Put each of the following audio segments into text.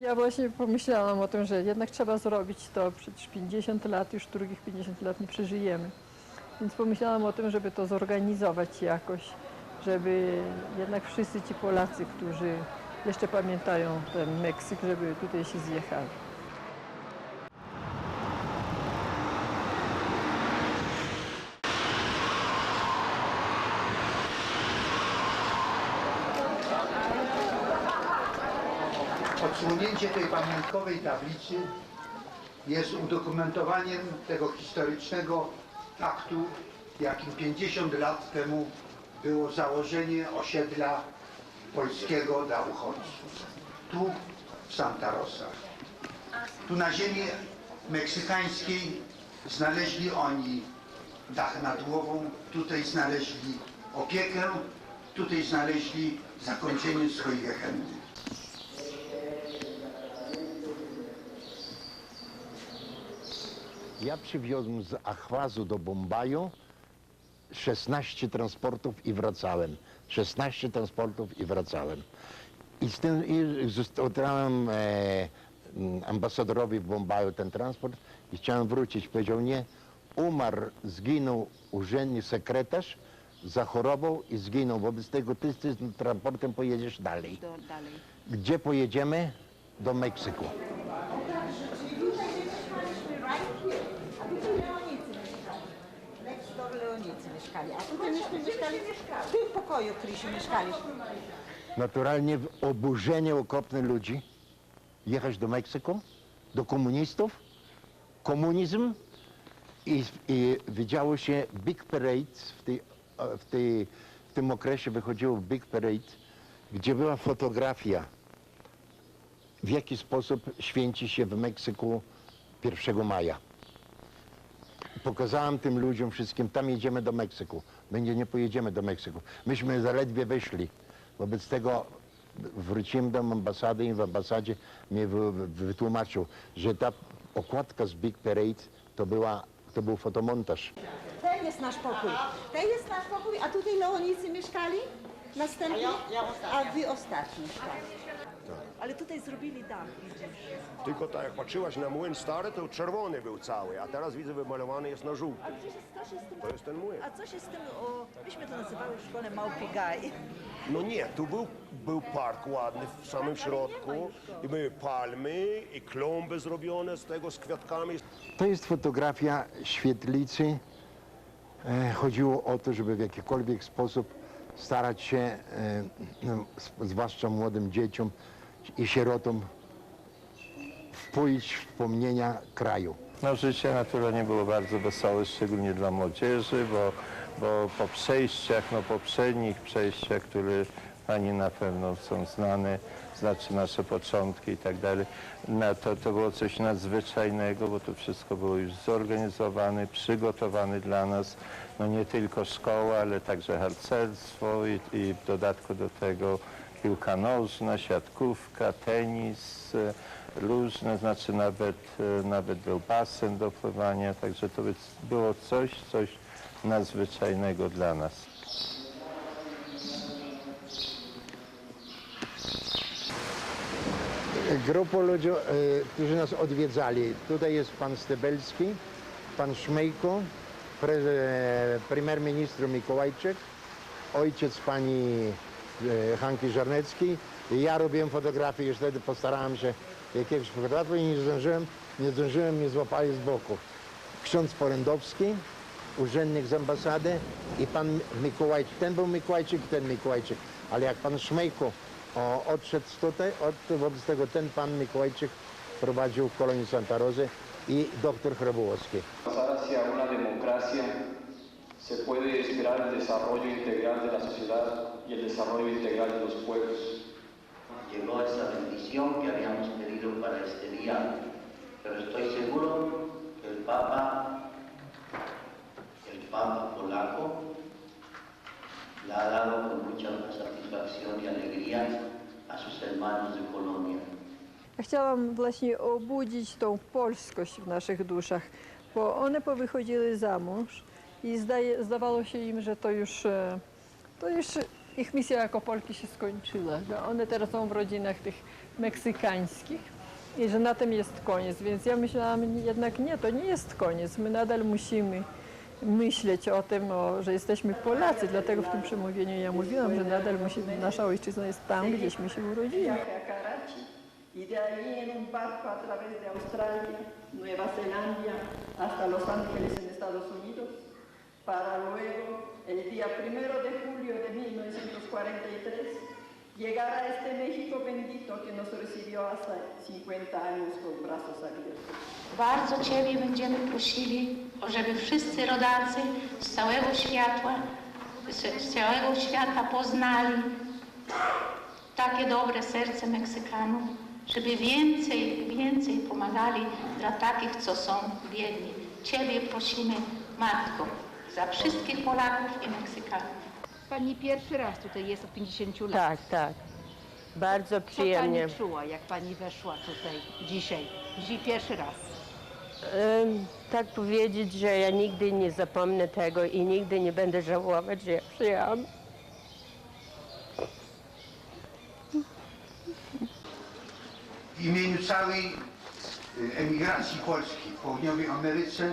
Ja właśnie pomyślałam o tym, że jednak trzeba zrobić to, przecież 50 lat, już drugich 50 lat nie przeżyjemy. Więc pomyślałam o tym, żeby to zorganizować jakoś, żeby jednak wszyscy ci Polacy, którzy jeszcze pamiętają ten Meksyk, żeby tutaj się zjechali. Odsłonięcie tej pamiątkowej tablicy jest udokumentowaniem tego historycznego faktu, jakim 50 lat temu było założenie osiedla polskiego dla uchodźców. Tu w Santa Rosa. Tu na ziemi meksykańskiej znaleźli oni dach nad głową, tutaj znaleźli opiekę, tutaj znaleźli zakończenie swojej gehenny. Ja przywiozłem z Achwazu do Bombaju 16 transportów i wracałem. 16 transportów i wracałem. I z tym i zostawiałem e, m, ambasadorowi w Bombaju ten transport i chciałem wrócić. Powiedział nie, umarł, zginął urzędnik sekretarz, zachorował i zginął. Wobec tego ty z tym transportem pojedziesz dalej. do, dalej. Gdzie pojedziemy? Do Meksyku. A tutaj Leonicy mieszkali. Next door Leonicy mieszkali. A tutaj myśmy mieszkali w tym pokoju, naturalnie w oburzenie okropne ludzi jechać do Meksyku, do komunistów, komunizm i, i widziało się Big Parade, w, tej, w, tej, w tym okresie wychodziło Big Parade, gdzie była fotografia, w jaki sposób święci się w Meksyku 1 maja. Pokazałem tym ludziom wszystkim, tam jedziemy do Meksyku. Będzie nie pojedziemy do Meksyku. Myśmy zaledwie wyszli. Wobec tego wróciłem do ambasady i w ambasadzie mnie wy- wy- wytłumaczył, że ta okładka z Big Parade to, była, to był fotomontaż. Ten jest nasz pokój. Ten jest nasz pokój, a tutaj Leonicy mieszkali. Następnie, a wy ostatni. Tak. Ale tutaj zrobili dach, widzisz. Tylko tak jak patrzyłaś na młyn stary, to czerwony był cały, a teraz widzę wymalowany jest na żółty. A gdzie się, co się z tym... To jest ten młyn. A co się z tym, o, myśmy to nazywały w szkole małpi gaj. No nie, tu był, był park ładny w samym środku i były palmy i klomby zrobione z tego, z kwiatkami. To jest fotografia świetlicy. E, chodziło o to, żeby w jakikolwiek sposób starać się, e, no, zwłaszcza młodym dzieciom i sierotom, wpoić wspomnienia kraju. No życie naturalnie było bardzo wesołe, szczególnie dla młodzieży, bo, bo po przejściach, no poprzednich przejściach, które Pani na pewno są znane, znaczy nasze początki i tak dalej, no to, to było coś nadzwyczajnego, bo to wszystko było już zorganizowane, przygotowane dla nas, no nie tylko szkoła, ale także harcerstwo i, i w dodatku do tego piłka nożna, siatkówka, tenis, e, różne, znaczy nawet, e, nawet był basen do pływania, także to by- było coś, coś nadzwyczajnego dla nas. Grupa ludzi, e, którzy nas odwiedzali. Tutaj jest pan Stebelski, pan Szmejko, pre, e, premier minister Mikołajczyk, ojciec pani e, Hanki Żarneckiej. I ja robiłem fotografię, już wtedy postarałem się jakiegoś fotografu i nie zdążyłem, nie zdążyłem, mnie złapali z boku. Ksiądz Porędowski, urzędnik z ambasady i pan Mikołajczyk. Ten był Mikołajczyk, ten Mikołajczyk. Ale jak pan Szmejko o, odszedł tutaj, od, wobec tego ten pan Mikołajczyk prowadził kolonię Santa Rosy i doktor Chrobułowski. Una se puede esperar el desarrollo integral de la sociedad y el desarrollo integral de los pueblos. llegó esa bendición que habíamos pedido para este día. Pero estoy seguro que el Papa, el Papa polaco, la ha dado con mucha satisfacción y alegría a sus hermanos de Colombia. Ja chciałam właśnie obudzić tą polskość w naszych duszach, bo one powychodziły za mąż i zdaje, zdawało się im, że to już, e, to już ich misja jako Polki się skończyła. Że one teraz są w rodzinach tych meksykańskich i że na tym jest koniec. Więc ja myślałam jednak nie, to nie jest koniec. My nadal musimy myśleć o tym, o, że jesteśmy Polacy. Dlatego w tym przemówieniu ja mówiłam, że nadal musimy, nasza ojczyzna jest tam, gdzieśmy się urodzili. y de en un barco a través de Australia, Nueva Zelanda, hasta Los Ángeles en Estados Unidos, para luego, el día primero de julio de 1943, llegar a este México bendito que nos recibió hasta 50 años con brazos abiertos. Bardzo Ciebie będziemy prosili, żeby wszyscy rodacy z całego świata, z całego świata poznali takie dobre serce Meksykanów, żeby więcej, więcej pomagali dla takich, co są biedni. Ciebie prosimy, Matko, za wszystkich Polaków i Meksykanów. Pani pierwszy raz tutaj jest od 50 lat. Tak, tak. Bardzo Co przyjemnie. pani czuła, jak pani weszła tutaj dzisiaj? Dzisiaj pierwszy raz. Tak powiedzieć, że ja nigdy nie zapomnę tego i nigdy nie będę żałować, że ja przyjechałam. W imieniu całej y, emigracji polskiej w południowej Ameryce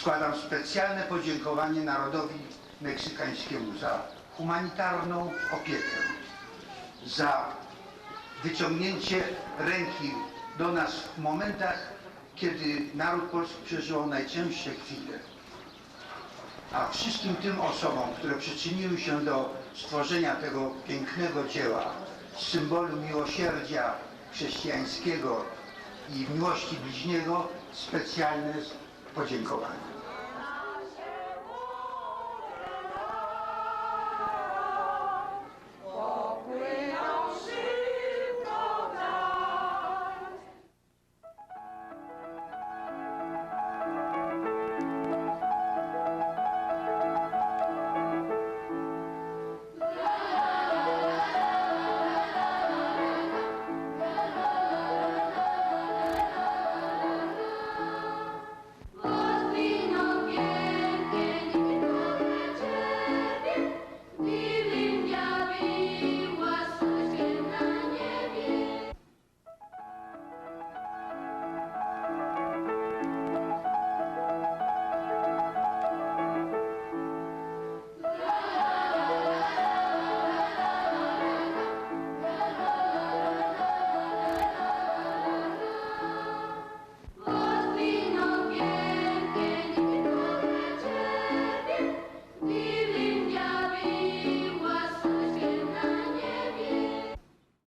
składam specjalne podziękowanie narodowi meksykańskiemu za humanitarną opiekę, za wyciągnięcie ręki do nas w momentach, kiedy naród polski przeżywał najcięższe chwile. A wszystkim tym osobom, które przyczyniły się do stworzenia tego pięknego dzieła, symbolu miłosierdzia chrześcijańskiego i miłości bliźniego, specjalne podziękowanie.